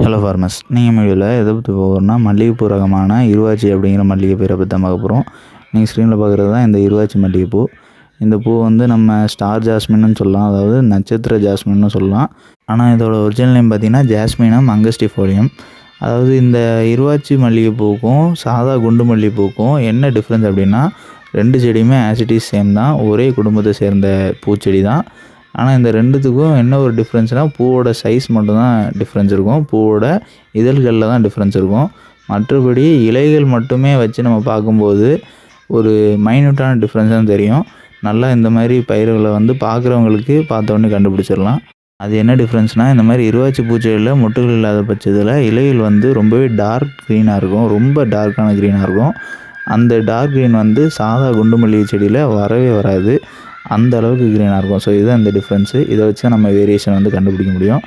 Hello ஃபார்மஸ் நீங்கள் வீடியோவில் எதை பற்றி போகிறோம்னா மல்லிகைப்பூ ரகமான இருவாச்சி அப்படிங்கிற மல்லிகை பேரை பற்றி தான் பார்க்க போகிறோம் நீங்கள் ஸ்க்ரீனில் பார்க்குறது தான் இந்த இருவாச்சி மல்லிகைப்பூ. இந்த பூ வந்து நம்ம ஸ்டார் ஜாஸ்மின்னு சொல்லலாம். அதாவது நட்சத்திர ஜாஸ்மின்னு சொல்லலாம். ஆனால் இதோட ஒரிஜினல் நேம் பார்த்தீங்கன்னா ஜாஸ்மினம் அங்கஸ்டிஃபோலியம் அதாவது இந்த இருவாச்சி மல்லிகைப்பூக்கும் சாதா குண்டு மல்லிகைப்பூக்கும் என்ன டிஃப்ரென்ஸ் அப்படின்னா ரெண்டு செடியுமே ஆசிட்டிஸ் சேம் தான். ஒரே குடும்பத்தை சேர்ந்த பூச்செடி தான் ஆனால் இந்த ரெண்டுத்துக்கும் என்ன ஒரு டிஃப்ரென்ஸ்னால் பூவோட சைஸ் மட்டும்தான் டிஃப்ரென்ஸ் இருக்கும். பூவோட இதழ்களில் தான் டிஃப்ரென்ஸ் இருக்கும். மற்றபடி இலைகள் மட்டுமே வச்சு நம்ம பார்க்கும்போது ஒரு மைன்யூட்டான டிஃப்ரென்ஸ் தான் தெரியும். நல்லா இந்த மாதிரி பயிர்களை வந்து பார்க்குறவங்களுக்கு பார்த்தோன்னே கண்டுபிடிச்சிடலாம். அது என்ன டிஃப்ரென்ஸ்னால் இந்த மாதிரி இருவாச்சி பூச்செடியில் மொட்டுகள் இல்லாத பட்சத்தில் இலைகள் வந்து ரொம்பவே டார்க் க்ரீனாக இருக்கும். ரொம்ப டார்க்கான க்ரீனாக இருக்கும். அந்த டார்க் க்ரீன் வந்து சாதா குண்டு மல்லிகை செடியில் வரவே வராது. அந்த அளவுக்கு க்ரீனாக இருக்கும். ஸோ இதுதான் இந்த டிஃப்ரென்ஸு இதை வச்சு நம்ம வேரியேஷன் வந்து கண்டுபிடிக்க முடியும்.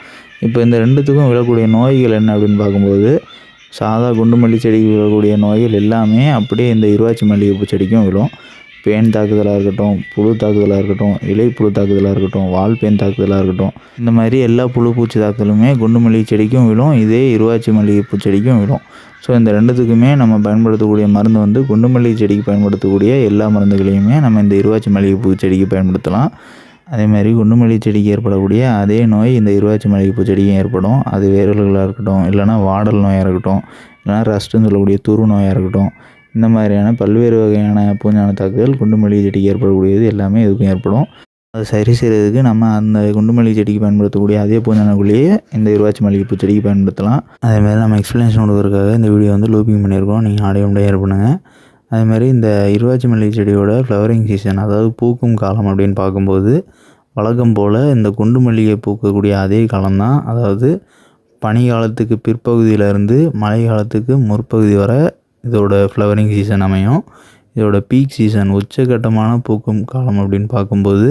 இப்போ இந்த ரெண்டுத்துக்கும் விழக்கூடிய நோய்கள் என்ன அப்படின்னு பார்க்கும்போது சாதா குண்டு மல்லி செடிக்கு விழக்கூடிய நோய்கள் எல்லாமே அப்படியே இந்த இருவாச்சி மல்லிகைப்பூ செடிக்கும் விழும். பேன் தாக்குதலாக இருக்கட்டும் புழு தாக்குதலாக இருக்கட்டும் இலை புழு தாக்குதலாக இருக்கட்டும் வால் பேன் தாக்குதலாக இருக்கட்டும் இந்த மாதிரி எல்லா புழு பூச்சி தாக்குதலுமே குண்டு மல்லிகை செடிக்கும் விழும் இதே இருவாச்சி மல்லிகைப்பூ செடிக்கும் விழும். ஸோ இந்த ரெண்டுத்துக்குமே நம்ம பயன்படுத்தக்கூடிய மருந்து வந்து குண்டு மல்லிகை செடிக்கு பயன்படுத்தக்கூடிய எல்லா மருந்துகளையுமே நம்ம இந்த இருவாச்சி மல்லிகைப்பூ செடிக்கு பயன்படுத்தலாம். அதே மாதிரி குண்டு மல்லிகை செடிக்கு ஏற்படக்கூடிய அதே நோய் இந்த இருவாச்சி மல்லிகைப்பூ செடிக்கும் ஏற்படும். அது வேர்களாக இருக்கட்டும் இல்லைனா வாடல் நோயாக இருக்கட்டும் இல்லைனா ரஸ்ட்டுன்னு சொல்லக்கூடிய துரு நோயாக இருக்கட்டும் இந்த மாதிரியான பல்வேறு வகையான பூஞ்சான தாக்குதல் குண்டு மல்லிகை செடிக்கு ஏற்படக்கூடியது எல்லாமே இதுக்கும் ஏற்படும். அதை சரி செய்கிறதுக்கு நம்ம அந்த குண்டு மல்லிகை செடிக்கு பயன்படுத்தக்கூடிய அதே பூஞ்சானக்குள்ளேயே இந்த இருவாச்சி மல்லிகைப்பூ செடிக்கு பயன்படுத்தலாம். அதேமாதிரி நம்ம எக்ஸ்பிளேஷன் கொடுக்குறதுக்காக இந்த வீடியோ வந்து லூப்பிங் பண்ணியிருக்கோம். நீங்கள் ஆடியோ முடியாது பண்ணுங்கள் அதேமாதிரி இந்த இருவாச்சி மல்லிகை செடியோட ஃப்ளவரிங் சீசன் அதாவது பூக்கும் காலம் அப்படின்னு பார்க்கும்போது வழக்கம் போல் இந்த குண்டு மல்லிகை பூக்கக்கூடிய அதே காலம்தான். அதாவது பனி காலத்துக்கு பிற்பகுதியிலேருந்து மழை காலத்துக்கு முற்பகுதி வரை இதோட ஃப்ளவரிங் சீசன் அமையும். இதோட பீக் சீசன் உச்சகட்டமான பூக்கும் காலம் அப்படின்னு பார்க்கும்போது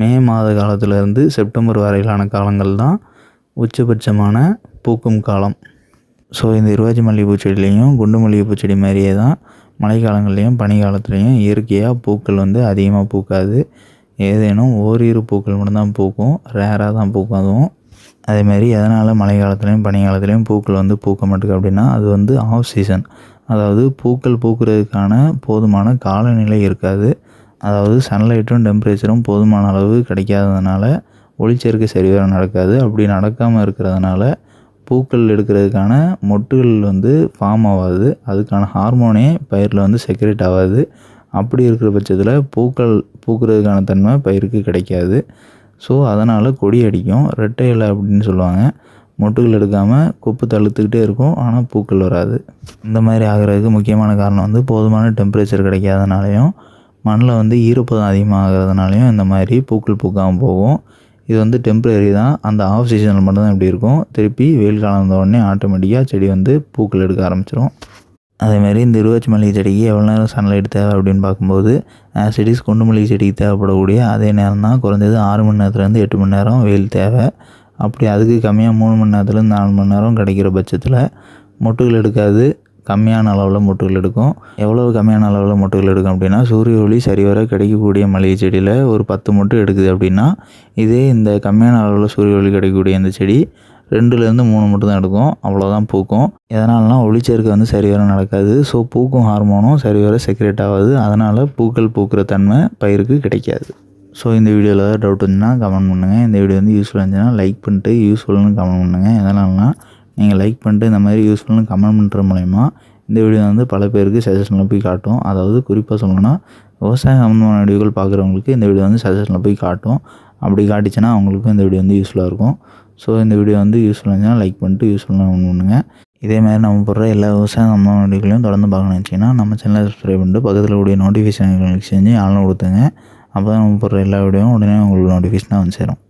மே மாத காலத்திலேருந்து செப்டம்பர் வரையிலான காலங்கள் தான் உச்சபட்சமான பூக்கும் காலம். ஸோ இந்த இருவாச்சி மல்லிகைப்பூ செடியிலையும் குண்டு மல்லிகைப்பூ செடி மாதிரியே தான் மழைக்காலங்கள்லேயும் பனிக்காலத்துலேயும் இயற்கையாக பூக்கள் வந்து அதிகமாக பூக்காது. ஏதேனும் ஓரிரு பூக்கள் மட்டும்தான் பூக்கும். ரேராக தான் பூக்கும் அதுவும். அதேமாதிரி எதனால் மழை காலத்துலேயும் பனி காலத்துலேயும் பூக்கள் வந்து பூக்க மாட்டேங்குது அப்படின்னா அது வந்து ஆஃப் சீசன் அதாவது பூக்கள் பூக்கிறதுக்கான போதுமான காலநிலை இருக்காது. அதாவது சன்லைட்டும் டெம்பரேச்சரும் போதுமான அளவு கிடைக்காததுனால ஒளிச்சேர்க்கை சரிவர நடக்காது. அப்படி நடக்காமல் இருக்கிறதுனால பூக்கள் எடுக்கிறதுக்கான மொட்டுகள் வந்து ஃபார்ம் ஆகாது. அதுக்கான ஹார்மோனே பயிரில் வந்து செக்ரேட் ஆகாது. அப்படி இருக்கிற பட்சத்தில் பூக்கள் பூக்கிறதுக்கான தன்மை பயிருக்கு கிடைக்காது. ஸோ அதனால் கொடி அடிக்கும். ரெட்டை இலை அப்படின்னு சொல்லுவாங்க. மொட்டுகள் எடுக்காமல் கொப்பு தழுத்துக்கிட்டே இருக்கும். ஆனால் பூக்கள் வராது. இந்த மாதிரி ஆகிறதுக்கு முக்கியமான காரணம் வந்து போதுமான டெம்பரேச்சர் கிடைக்காதனாலையும் மண்ணில் வந்து ஈரப்பதம் அதிகமாகிறதுனாலையும் இந்த மாதிரி பூக்கள் பூக்காமல் போகும். இது வந்து டெம்பரரி தான். அந்த ஆஃப் சீசனில் மட்டும்தான் இப்படி இருக்கும். திருப்பி வெயில் காலம் வந்த உடனே ஆட்டோமேட்டிக்காக செடி வந்து பூக்கள் எடுக்க ஆரம்பிச்சிடும் அதேமாதிரி இந்த இருவச்சி மல்லிகை செடிக்கு எவ்வளோ நேரம் சன்லைட் தேவை அப்படின்னு பார்க்கும்போது ஆசிடிஸ் குண்டு மல்லிகை செடிக்கு தேவைப்படக்கூடிய அதே நேரம் தான் குறைஞ்சது ஆறு மணி நேரத்துலேருந்து எட்டு மணி நேரம் வெயில் தேவை. அப்படி அதுக்கு கம்மியாக மூணு மணி நேரத்துலேருந்து நாலு மணி நேரம் கிடைக்கிற பட்சத்தில் மொட்டுகள் எடுக்காது. கம்மியான அளவில் மொட்டுகள் எடுக்கும். எவ்வளோ கம்மியான அளவில் மொட்டுகள் எடுக்கும் அப்படின்னா சூரிய ஒளி சரிவர கிடைக்கக்கூடிய மளிகை செடியில் ஒரு பத்து மொட்டு எடுக்குது அப்படின்னா இதே இந்த கம்மியான அளவில் சூரிய ஒளி கிடைக்கக்கூடிய இந்த செடி ரெண்டுலேருந்து மூணு மட்டும் தான் எடுக்கும். அவ்வளோதான் பூக்கும். எதனாலனா ஒளிச்சேர்க்கை வந்து சரிவர நடக்காது. ஸோ பூக்கும் ஹார்மோனும் சரிவர செக்ரேட் ஆகாது. அதனால் பூக்கள் பூக்கிற தன்மை பயிருக்கு கிடைக்காது. ஸோ இந்த வீடியோவில் ஏதாவது டவுட் இருந்துச்சுன்னா கமெண்ட் பண்ணுங்கள் இந்த வீடியோ வந்து யூஸ்ஃபுல்லாக இருந்துச்சுன்னா லைக் பண்ணிட்டு யூஸ்ஃபுல்னு கமெண்ட் பண்ணுங்கள் எதனாலனா நீங்கள் லைக் பண்ணிட்டு இந்த மாதிரி யூஸ்ஃபுல்னு கமெண்ட் பண்ணுற மூலயமா இந்த வீடியோ வந்து பல பேருக்கு சஜஷனில் போய் காட்டும். அதாவது குறிப்பாக சொல்லணும்னா விவசாயம் சம்மந்தமான வீடியோக்கள் பார்க்குறவங்களுக்கு இந்த வீடியோ வந்து சஜஷனில் போய் காட்டும். அப்படி காட்டிச்சுன்னா அவங்களுக்கும் இந்த வீடியோ வந்து யூஸ்ஃபுல்லாக இருக்கும். ஸோ இந்த வீடியோ வந்து யூஸ்ஃபுல்லாக இருந்துச்சுன்னா லைக் பண்ணிட்டு யூஸ்ஃபுல்லாக பண்ணுங்கள் இதே மாதிரி நம்ம போடுற எல்லா விவசாயம் சம்மந்தமான வீடியோக்களையும் தொடர்ந்து பார்க்கணும்னு நினச்சிங்கன்னா நம்ம சேனலை சப்ஸ்கிரைப் பண்ணிட்டு பக்கத்தில் கூடிய நோட்டிஃபிகேஷன் செஞ்சு ஆன்லைன் கொடுத்துங்க அப்போ தான் நம்ம போடுற எல்லா வீடியோவும் உடனே உங்களுக்கு நோட்டிஃபிகேஷனாக வந்து சேரும்.